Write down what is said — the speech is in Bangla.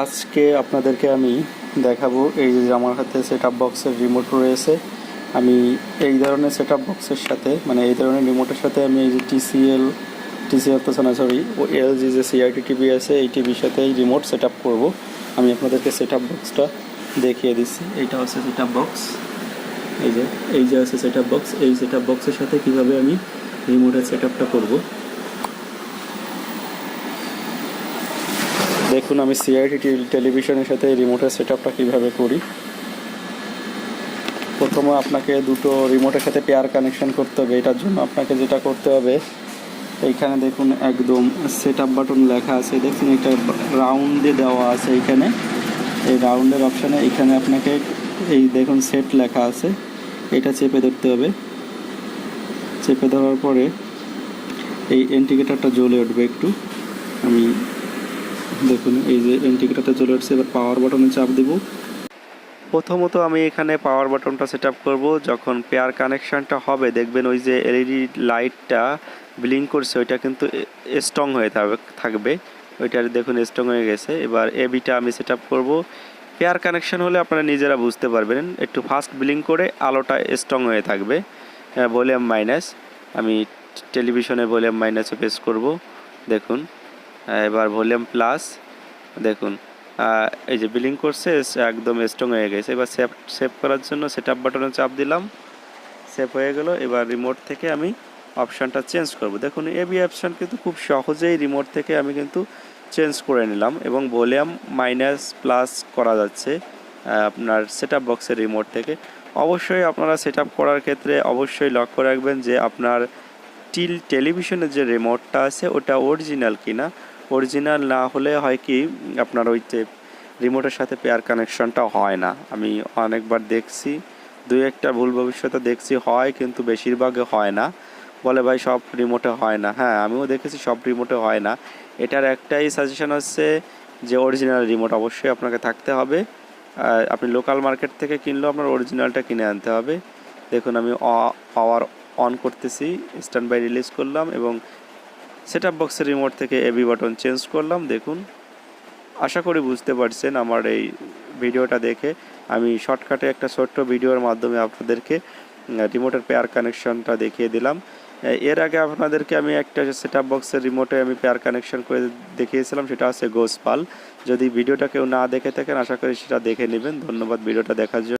আজকে আপনাদেরকে আমি দেখাবো এই যে আমার হাতে সেট আপ বক্সের রিমোট রয়েছে। আমি এই ধরনের সেট আপ বক্সের সাথে মানে এই ধরনের রিমোটের সাথে আমি এই যে টিসিএল টিসিএল তো না সরি ও এলজি যে সিআরটি টিভি আছে, এই টিভির সাথে এই রিমোট সেট আপ করব। আমি আপনাদেরকে সেট আপ বক্সটা দেখিয়ে দিচ্ছি। এইটা হচ্ছে সেট আপ বক্স এই যে এই যে আছে সেট আপ বক্স এই সেট আপ বক্সের সাথে কীভাবে আমি রিমোটের সেট আপটা করব? দেখুন, আমি সিআইটি টেলিভিশনের সাথে রিমোটের সেট আপটা কীভাবে করি। প্রথমে আপনাকে দুটো রিমোটের সাথে পেয়ার কানেকশন করতে হবে। এটার জন্য আপনাকে যেটা করতে হবে, এইখানে দেখুন একদম সেট আপ বাটন লেখা আছে। দেখুন একটা রাউন্ডে দেওয়া আছে এইখানে। এই রাউন্ডের অপশানে এইখানে আপনাকে এই দেখুন সেট লেখা আছে। এটা চেপে ধরতে হবে। চেপে ধরার পরে এই ইন্ডিকেটারটা জ্বলে উঠবে একটু। আমি দেখুন, এই যে ইন্ডিকেটারটা চলে আসছে, এবার পাওয়ার বাটনে চাপ দেব। প্রথমত আমি এখানে পাওয়ার বাটনটা সেট আপ করব, যখন পেয়ার কানেকশনটা হবে, দেখবেন ওই যে এলইডি লাইটটা ব্লিঙ্ক করছে, ওইটা কিন্তু স্ট্রং হয়ে থাকবে- ওইটার দেখুন স্ট্রং হয়ে গেছে, এবার এবিটা আমি সেট আপ করব। পেয়ার কানেকশন হলে আপনারা নিজেরা বুঝতে পারবেন, একটু ফাস্ট ব্লিঙ্ক করে আলোটা স্ট্রং হয়ে থাকবে। ভলিউম মাইনাস আমি টেলিভিশনে ভলিউম মাইনাসে প্রেস করব, দেখুন। এবার ভলিউম প্লাস, দেখুন এই যে বিলিং করছে একদম স্ট্রং হয়ে গেছে। এবার সেভ সেভ করার জন্য সেট আপ বাটনে চাপ দিলাম সেভ হয়ে গেল। এবার রিমোট থেকে আমি অপশানটা চেঞ্জ করব। দেখুন এবি অপশান কিন্তু খুব সহজেই রিমোট থেকে আমি কিন্তু চেঞ্জ করে নিলাম এবং ভলিউম মাইনাস প্লাস করা যাচ্ছে আপনার সেট আপ বক্সের রিমোট থেকে। অবশ্যই আপনারা সেট আপ করার ক্ষেত্রে অবশ্যই লক্ষ্য রাখবেন যে আপনার টিল টেলিভিশনের যে রিমোটটা আছে, ওটা অরিজিনাল কিনা? অরিজিনাল না হলে হয় কি, আপনার ওই যে রিমোটের সাথে পেয়ার কানেকশনটা হয় না। আমি অনেকবার দেখছি, দুই একটা ভুল ভবিষ্যতে দেখছি, হয় কিন্তু বেশিরভাগে হয় না। বলে ভাই, সব রিমোটে হয় না। হ্যাঁ আমিও দেখেছি সব রিমোটে হয় না। এটার একটাই সাজেশন হচ্ছে যে অরিজিনাল রিমোট অবশ্যই আপনাকে থাকতে হবে। আপনি লোকাল মার্কেট থেকে কিনলেও আপনার অরিজিনালটা কিনে আনতে হবে। দেখুন, আমি পাওয়ার অন করতেছি স্ট্যান্ড বাই রিলিজ করলাম এবং সেট আপ বক্সের রিমোট থেকে এবি বাটন চেঞ্জ করলাম, দেখুন। আশা করি বুঝতে পারছেন আমার এই ভিডিওটা দেখে। আমি শর্টকাটে একটা ছোট্ট ভিডিওর মাধ্যমে আপনাদেরকে রিমোটের পেয়ার কানেকশনটা দেখিয়ে দিলাম। এর আগে আপনাদেরকে আমি একটা সেট আপ বক্সের রিমোটে আমি পেয়ার কানেকশন করে দেখিয়েছিলাম, সেটা হচ্ছে গোসপাল যদি ভিডিওটা কেউ না দেখে থাকেন, আশা করি সেটা দেখে নেবেন। ধন্যবাদ ভিডিওটা দেখার জন্য।